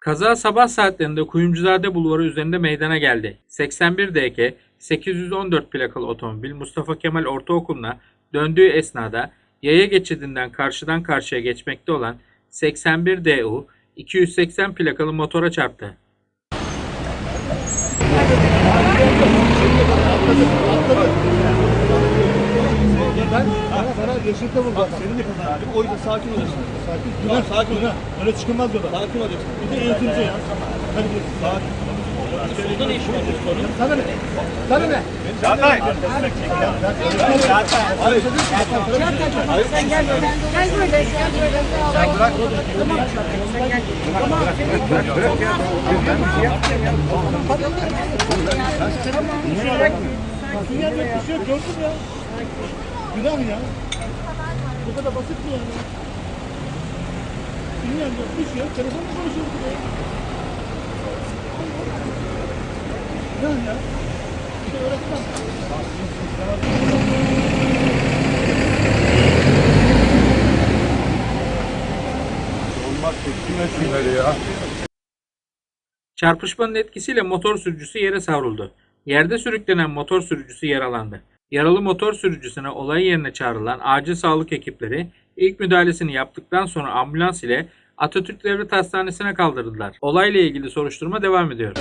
Kaza sabah saatlerinde Kuyumcuzade Bulvarı üzerinde meydana geldi. 81 DK 814 plakalı otomobil Mustafa Kemal Ortaokulu'na döndüğü esnada yaya geçidinden karşıdan karşıya geçmekte olan 81 DU 280 plakalı motora çarptı. Sana, sana yeşilde buldum. Bak senin de kazan abi. O yüzden sakin olacaksın. Sakin. Güven, sakin ol. Öyle çıkılmaz yola. Sakin olacaksın. Bir de eğitimci ya. Hadi git. Sakin. Solda ne işin var sorun? Sana ne? Sana ne? Çağatay. Hayır. Sen gel böyle. Gel böyle. Gel böyle. Sen bırak. Tamam. Sen gel. Tamam. Dünya bir şey yok gördün ya. Günah ya. Bu kadar basit mi yani? Bir şey yok. Telefonla konuşuyoruz ya. Günah ya. Bir şey öğretmem. Çarpışmanın etkisiyle motor sürücüsü yere savruldu. Yerde sürüklenen motor sürücüsü yaralandı. Yaralı motor sürücüsüne olay yerine çağrılan acil sağlık ekipleri ilk müdahalesini yaptıktan sonra ambulans ile Atatürk Devlet Hastanesi'ne kaldırdılar. Olayla ilgili soruşturma devam ediyor.